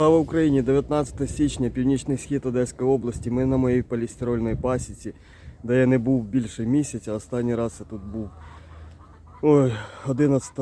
Слава Україні! 19 січня, північний схід Одеської області. Ми на моїй полістирольній пасіці, де я не був більше місяця. Останній раз я тут був ой, 11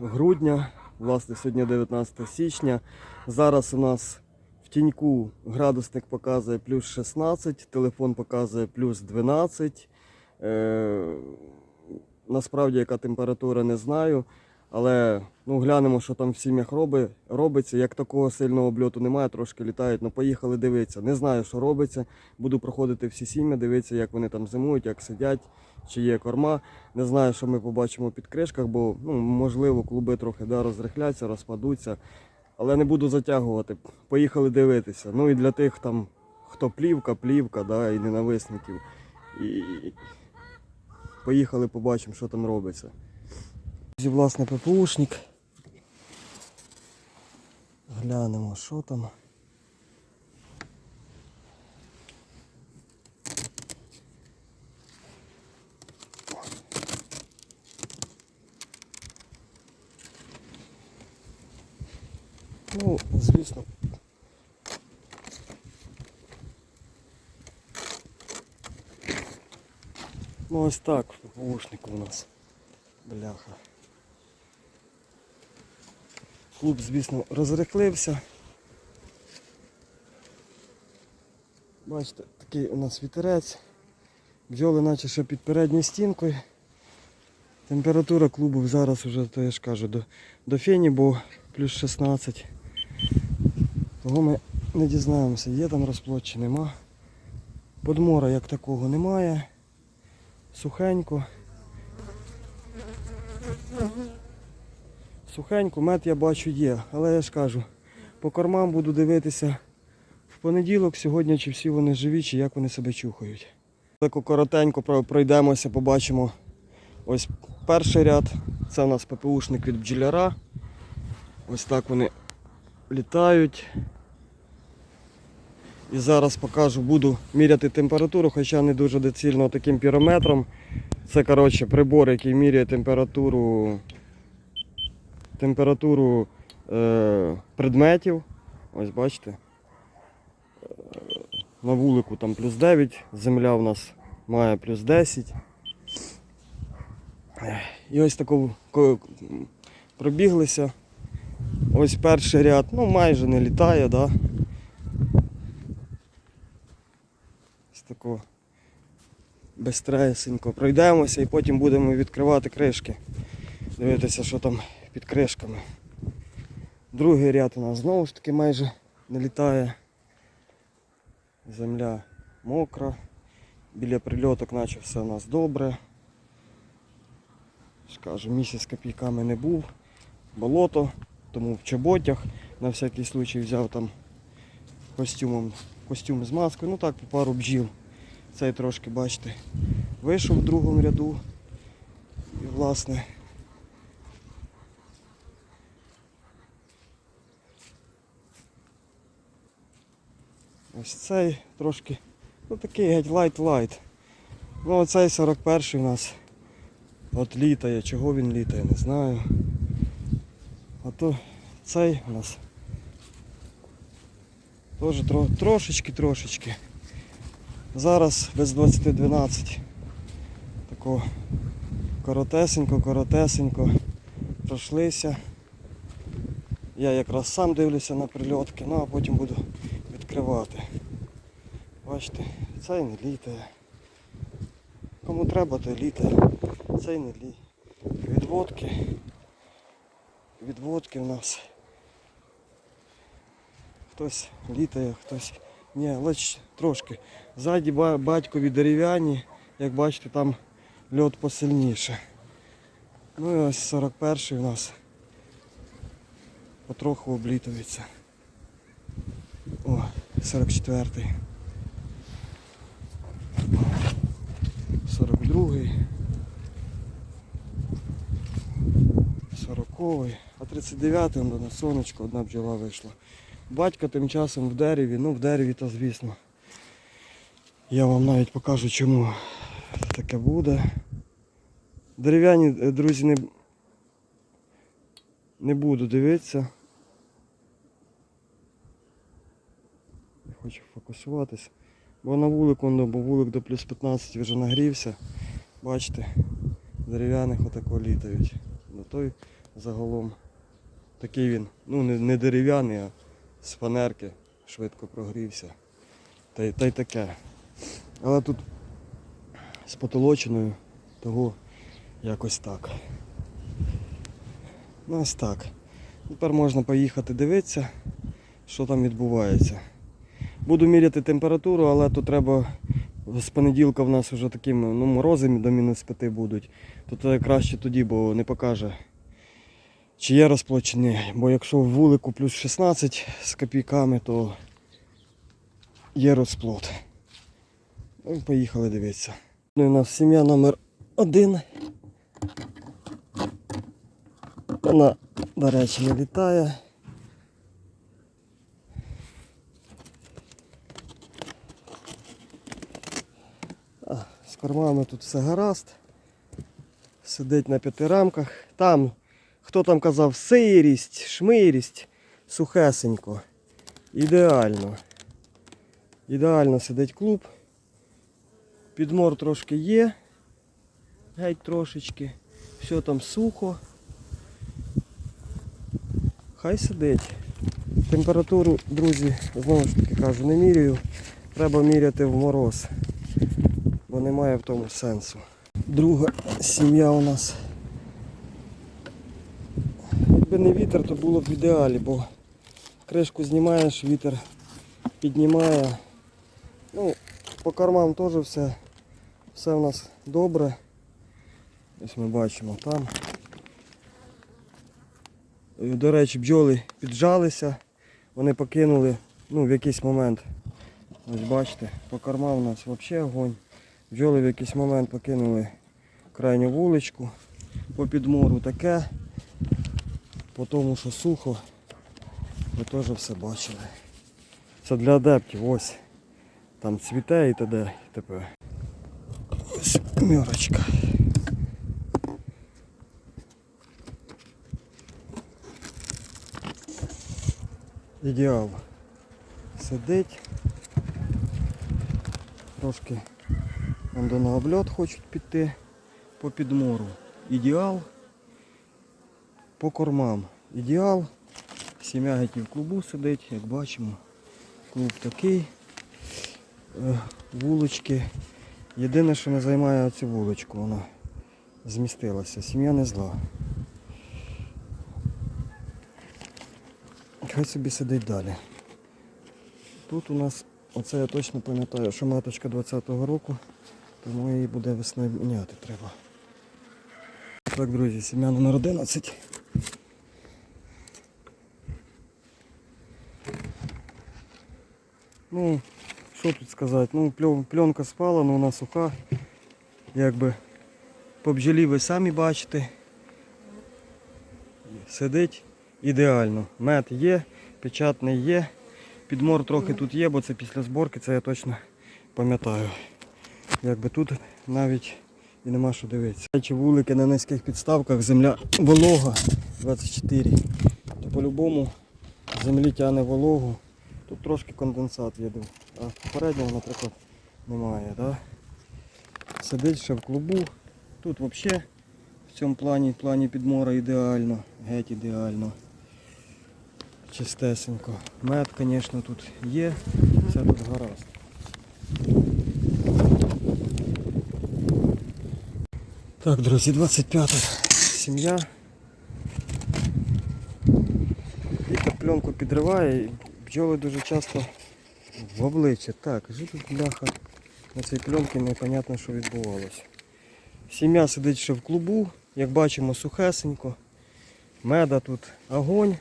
грудня, власне, сьогодні 19 січня. Зараз у нас в тіньку градусник показує плюс 16, телефон показує плюс 12. Е, насправді, яка температура, не знаю. Але ну, глянемо, що там в сім'ях роби, робиться. Як такого сильного обльоту немає, трошки літають. Ну поїхали дивитися. Не знаю, що робиться. Буду проходити всі сім'я, дивитися, як вони там зимують, як сидять, чи є корма. Не знаю, що ми побачимо під кришках, бо ну, можливо клуби трохи да, розрихляться, розпадуться. Але не буду затягувати. Поїхали дивитися. Ну і для тих там, хто плівка, плівка, да, і ненависників. І... Поїхали, побачимо, що там робиться. Власне ППУшник. Глянемо, що там. Ну, звісно. Ну ось так в ППУшнику у нас. Бляха. Клуб, звісно, розрихлився. Бачите, такий у нас вітерець. Бджоли наче ще під передньою стінкою. Температура клубу зараз вже, то я ж кажу, до, до фені, бо плюс 16. Того ми не дізнаємося, є там розплод чи нема. Подмора як такого немає. Сухенько. Сухенько, мед я бачу є, але я ж кажу, по кормам буду дивитися в понеділок, сьогодні, чи всі вони живі, чи як вони себе чухають. Так коротенько пройдемося, побачимо ось перший ряд. Це у нас ППУшник від бджоляра. Ось так вони літають. І зараз покажу, буду міряти температуру, хоча не дуже доцільно таким пірометром. Це коротше прибор, який міряє температуру температуру е, предметів. Ось бачите. Е, На вулику там плюс 9, земля у нас має плюс 10. І ось таку пробіглися. Ось перший ряд, ну майже не літає, да? Ось тако безстресенько пройдемося і потім будемо відкривати кришки. Дивитися, що там під кришками. Другий ряд у нас знову ж таки майже не літає. Земля мокра. Біля прильоток наче все у нас добре. Скажу, місяць з копійками не був. Болото, тому в чоботях на всякий случай взяв там костюмом, костюм з маскою, ну так, по пару бджіл. Цей трошки, бачите, вийшов в другому ряду. І власне Ось цей трошки, ну такий геть лайт-лайт. Ну оцей 41-й у нас от літає, чого він літає, не знаю. А то цей у нас теж тро, трошечки-трошечки. Зараз без 20-12. Тако коротесенько, коротесенько пройшлися. Я якраз сам дивлюся на прильотки, ну а потім буду відкривати. Бачите, цей не літає. Кому треба, то літає. Цей не літає. Відводки. Відводки в нас. Хтось літає, хтось. Ні, лише трошки. Ззаді батькові дерев'яні, як бачите, там льот посильніше. Ну і ось 41-й у нас потроху облітується. О, 44-й. 42-й. 40-й. А 39-й он на сонечко одна бджола вийшла. Батько тим часом в дереві, ну в дереві то звісно. Я вам навіть покажу чому таке буде. Дерев'яні, е, друзі, не, не буду дивитися. Хочу фокусуватись. Бо на вулику, ну, бо вулик до плюс 15 вже нагрівся. Бачите, дерев'яних отако літають. Ну той загалом такий він, ну не, дерев'яний, а з фанерки швидко прогрівся. Та, й- та й таке. Але тут з потолоченою того якось так. Ну ось так. Тепер можна поїхати дивитися, що там відбувається. Буду міряти температуру, але то треба з понеділка в нас вже такі ну, морози до мінус 5 будуть. То краще тоді, бо не покаже, чи є розплод, чи ні. Бо якщо в вулику плюс 16 з копійками, то є розплод. Ну, поїхали дивитися. Ну, і у нас сім'я номер один. Вона, до речі, не літає. З тут все гаразд. Сидить на п'яти рамках. Там, хто там казав, сирість, шмирість, сухесенько. Ідеально. Ідеально сидить клуб. Підмор трошки є. Геть трошечки. Все там сухо. Хай сидить. Температуру, друзі, знову ж таки кажу, не міряю. Треба міряти в мороз. Бо немає в тому сенсу. Друга сім'я у нас. Якби не вітер, то було б в ідеалі, бо кришку знімаєш, вітер піднімає. Ну, по кормам теж все, все у нас добре. Ось ми бачимо там. Е, До речі, бджоли піджалися, вони покинули ну, в якийсь момент. Ось бачите, по кормам у нас взагалі огонь. Бджоли в якийсь момент покинули крайню вуличку, по підмору таке, по тому, що сухо, ви теж все бачили. Це для адептів, ось. Там цвіте і т.д. і т.п. Ось мірочка. Ідеал. Сидить. Трошки До на обльот хочуть піти по підмору. Ідеал. По кормам. Ідеал. Сім'я геть в клубу сидить, як бачимо. Клуб такий. Е, Вулочки. Єдине, що не займає цю вуличку, вона змістилася. Сім'я не зла. Хай собі сидить далі. Тут у нас, оце я точно пам'ятаю, що маточка 20-го року, тому її буде весною міняти треба. Так, друзі, сім'я номер 11. Ну, що тут сказати? Ну, пленка спала, але вона суха. Якби по бджолі ви самі бачите. Сидить ідеально. Мед є, печатний є. Підмор трохи тут є, бо це після зборки, це я точно пам'ятаю. Якби тут навіть і нема що дивитися. Чи вулики на низьких підставках, земля волога 24. То по-любому землі тягне вологу. Тут трошки конденсат їду. А попереднього, наприклад, немає. Да? Сидить ще в клубу. Тут взагалі в цьому плані, в плані підмора ідеально, геть ідеально. Чистесенько. Мед, звісно, тут є, все тут гаразд. Так, друзі, 25 сім'я. Вітер пленку підриває і бджоли дуже часто в обличчя. Так, тут бляха? На цій пленці непонятно, що відбувалося. Сім'я сидить ще в клубу, як бачимо, сухесенько. Меда тут огонь.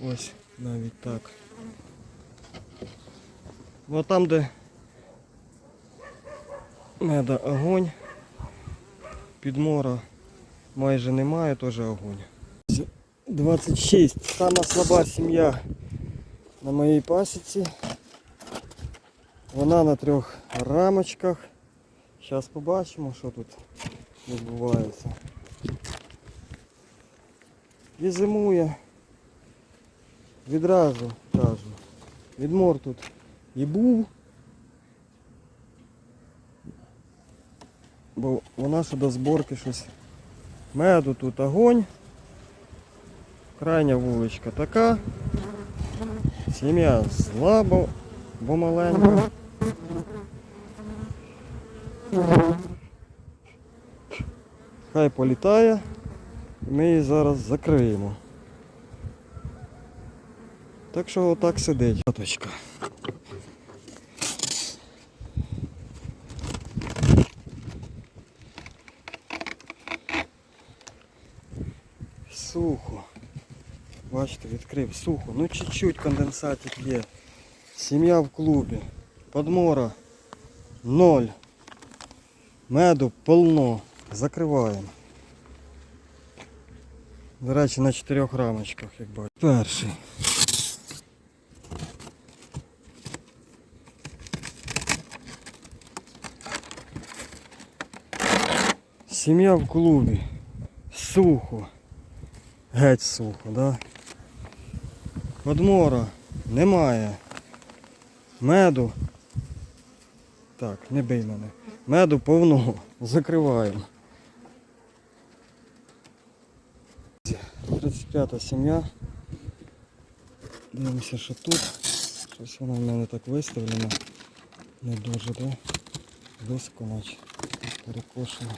Ось навіть так. Ось там, де меда огонь. Підмора майже немає, теж огонь. 26. Сама слаба сім'я на моїй пасіці. Вона на трьох рамочках. Зараз побачимо, що тут відбувається. І зимує. Відразу кажу. Відмор тут і був. Бо вона ще до зборки щось. Меду тут огонь. Крайня вуличка така. Сім'я зла, бо, маленька. Хай політає. Ми її зараз закриємо. Так що отак сидить. Таточка. Сухо. Бачите, відкрив сухо. Ну чуть-чуть конденсатик є. Сім'я в клубі. Подмора ноль. Меду полно. Закриваємо. До речі, на чотирьох рамочках, як бачите. Перший. Сім'я в клубі. Сухо. Геть сухо, да? Подмора немає. Меду. Так, не бий мене. Меду повно. Закриваємо. 35-та сім'я. Дивимося, що тут. Щось вона в мене так виставлена. Не дуже, да? Високо, наче перекошено.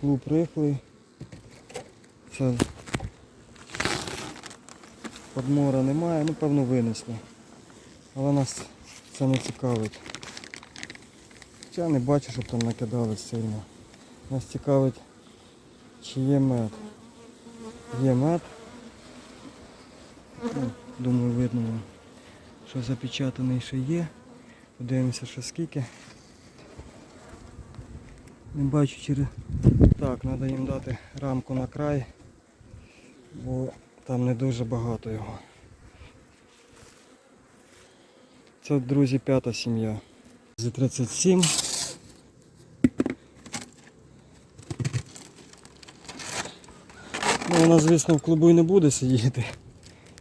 Клуб рихлий. Це подмора немає, ну певно винесли. Але нас це не цікавить. Я не бачу, щоб там накидали сильно. Нас цікавить, чи є мед. Є мед. Ну, думаю, видно що запечатаний ще є. Подивимося, що скільки. Не бачу через... Так, треба їм дати рамку на край, бо там не дуже багато його. Це, друзі, п'ята сім'я. За 37. Ну, вона, звісно, в клубу і не буде сидіти.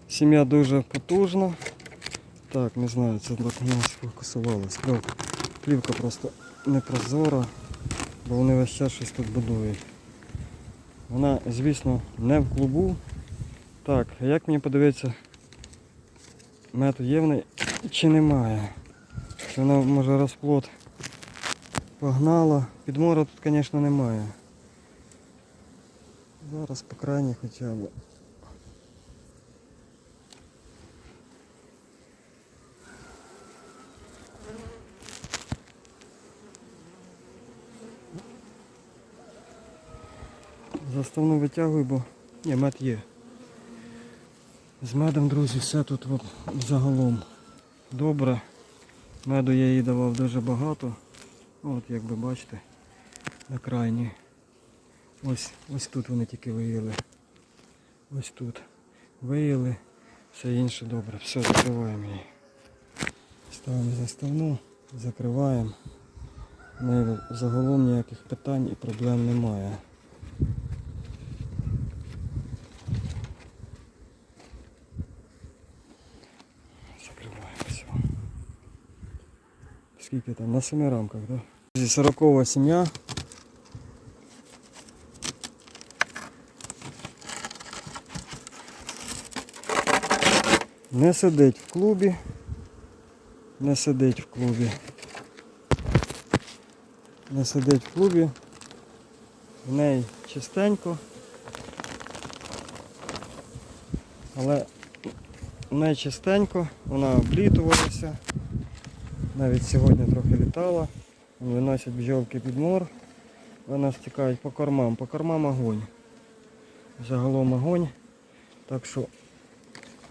Сім'я дуже потужна. Так, не знаю, це так у нас фокусувалось. Плівка, плівка просто непрозора, бо вони весь час щось тут будують. Вона, звісно, не в клубу. Так, як мені подивитися, в неї чи немає? Чи вона може розплод погнала. Підмора тут, звісно, немає. Зараз по крайній хоча б. Заставну витягую, бо... Ні, мед є. З медом, друзі, все тут загалом добре. Меду я їй давав дуже багато. От як ви бачите, на крайні. Ось, ось тут вони тільки виїли. Ось тут. Виїли. Все інше добре. Все, закриваємо її. Ставимо заставну, закриваємо. Загалом ніяких питань і проблем немає. Закриваємо все. Скільки там? На семи рамках? Да? 40 сім'я. Не сидить в клубі. Не сидить в клубі. Не сидить в клубі. В неї чистенько. Але в неї чистенько, вона облітувалася. Навіть сьогодні трохи літала. Виносять бджолки під мор. Вони стікають по кормам. По кормам огонь. Загалом огонь. Так що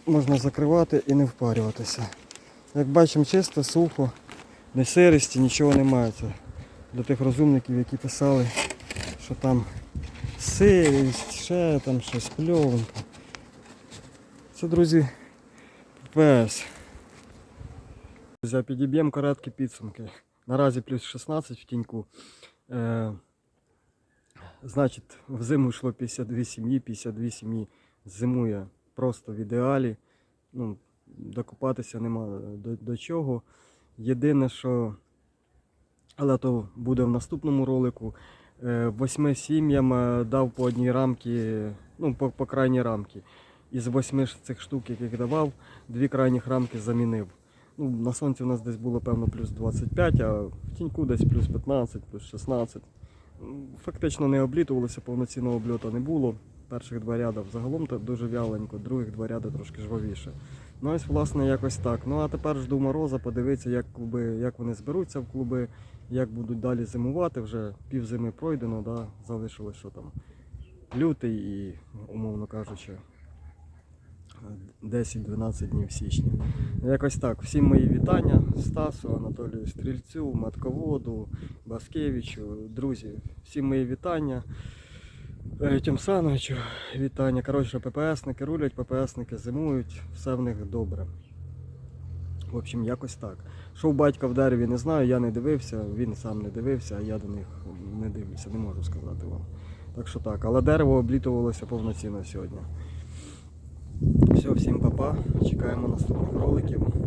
можна закривати і не впарюватися. Як бачимо, чисто, сухо, не сирості, нічого немає. Це для тих розумників, які писали, що там сирість, ще там щось пльовинка. Це, друзі, ППС. Підіб'ємо короткі підсумки. Наразі плюс 16 в тіньку. Е, значить, в зиму йшло 52 сім'ї, 52 сім'ї зимує просто в ідеалі. Ну, докопатися нема до, до чого. Єдине, що але то буде в наступному ролику. Е, Восьми сім'ям е, дав по одній рамки, ну, по, по крайній рамки. Із восьми цих штук, яких давав, дві крайніх рамки замінив. Ну, на сонці у нас десь було певно плюс 25, а в тіньку десь плюс 15, плюс 16. Фактично не облітувалося, повноцінного обльоту не було. Перших два ряда взагалом дуже вяленько, других два ряда трошки жвавіше. Ну ось, власне, якось так. Ну а тепер жду мороза, подивитися, як клуби, як вони зберуться в клуби, як будуть далі зимувати. Вже пів зими пройдено, да? залишилось що там лютий і, умовно кажучи, 10-12 днів січня. Якось так. Всім мої вітання Стасу, Анатолію Стрільцю, Матководу, Баскевичу, друзі. Всім мої вітання. Е, Тим Сановичу, вітання. Коротше, ППСники рулять, ППСники зимують, все в них добре. В общем, якось так. Що у батька в дереві не знаю, я не дивився, він сам не дивився, а я до них не дивлюся, не можу сказати вам. Так що так, але дерево облітувалося повноцінно сьогодні. Все, всім па-па. Чекаємо наступних роликів.